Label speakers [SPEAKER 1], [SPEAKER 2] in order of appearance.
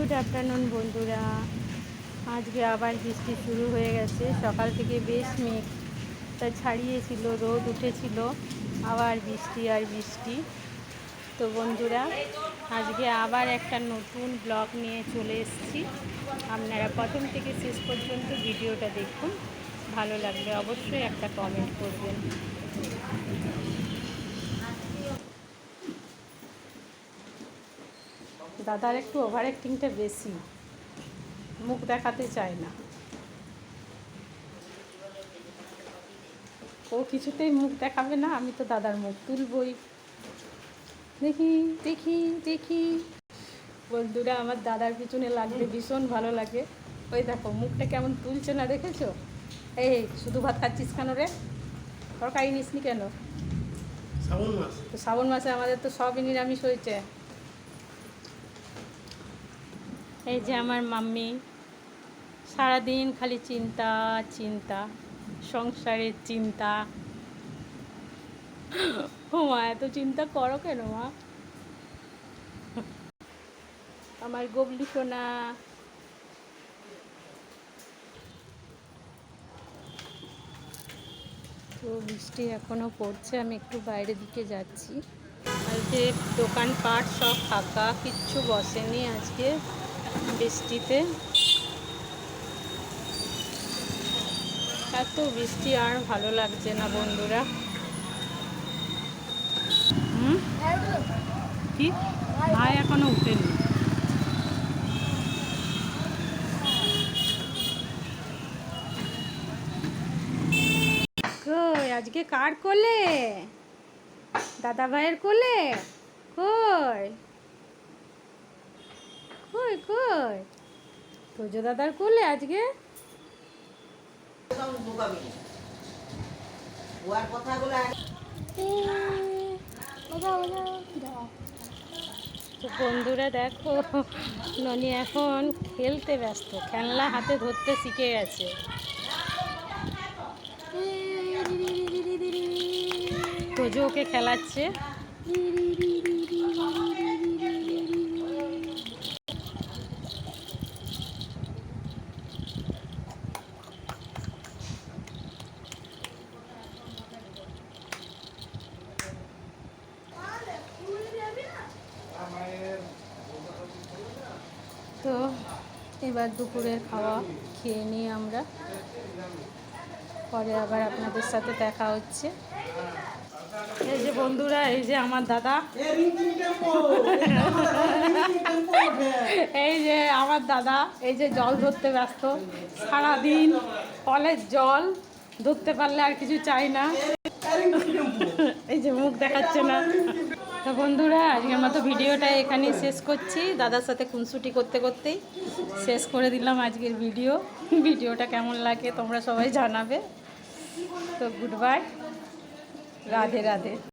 [SPEAKER 1] Good afternoon বন্ধুরা। আজকে আবার বৃষ্টি শুরু হয়ে গেছে। সকাল থেকে বেশ মেঘ। তা ছাড়িয়েছিল, রোদ উঠেছিল। আবার বৃষ্টি আর বৃষ্টি। তো বন্ধুরা, আজকে আবার একটা নতুন ব্লগ নিয়ে চলে এসেছি। আপনারা প্রথম থেকে শেষ পর্যন্ত ভিডিওটা দেখুন। ভালো লাগলে অবশ্যই একটা কমেন্ট করবেন। দাদার একটু ওভার অ্যাক্টিংটা বেশি। মুখ দেখাতে চায় না। ও কিছুতেই মুখ দেখাবে না আমি তো দাদার মুখ তুলবই। দেখি দেখি দেখি। বন্ধুরা আমার দাদার পিছনে লাগবে ভীষণ ভালো লাগে। ওই দেখো মুখটা কেমন তুলছে না দেখেছ? এই শুধু ভাত খাচ্ছিস কেন রে? তরকারি নিসনি কেন?
[SPEAKER 2] শ্রাবণ মাস।
[SPEAKER 1] তো শ্রাবণ মাসে আমাদের তো সবই নিরামিষ হয়েছে। এই যে আমার মাম্মি, সারাদিন খালি চিন্তা চিন্তা, সংসারের চিন্তা। ও মা, এত চিন্তা করো কেন মা? আমার গবলি সোনা। তো বৃষ্টি এখনও পড়ছে, আমি একটু বাইরের দিকে যাচ্ছি। আজকে দোকানপাট সব ফাঁকা, কিচ্ছু বসেনি আজকে। বৃষ্টিতে। এত বৃষ্টি আর ভালো লাগছে না বন্ধুরা। কি? ভাই এখনও উঠেনি। আজকে কার কোলে? দাদা ভাইয়ের কোলে? কই? কই কই? তোজো দাদার কোলে আজকে? বন্ধুরা দেখো ননি এখন খেলতে ব্যস্ত। খেলনা হাতে ধরতে শিখে গেছে। তোজো ওকে খেলাচ্ছে তো এবার দুপুরের খাওয়া খেয়ে নিই আমরা পরে আবার আপনাদের সাথে দেখা হচ্ছে। এই যে বন্ধুরা, এই যে আমার দাদা। এই যে আমার দাদা, এই যে জল ধরতে ব্যস্ত। সারাদিন কলের জল ধরতে পারলে আর কিছু চাই না। এই যে মুখ দেখাচ্ছে না। তো বন্ধুরা, আজকের মতো ভিডিওটা এখানেই শেষ করছি। দাদার সাথে খুনসুটি করতে করতেই শেষ করে দিলাম আজকের ভিডিও। ভিডিওটা কেমন লাগে তোমরা সবাই জানাবে। তো গুড বাই রাধে রাধে।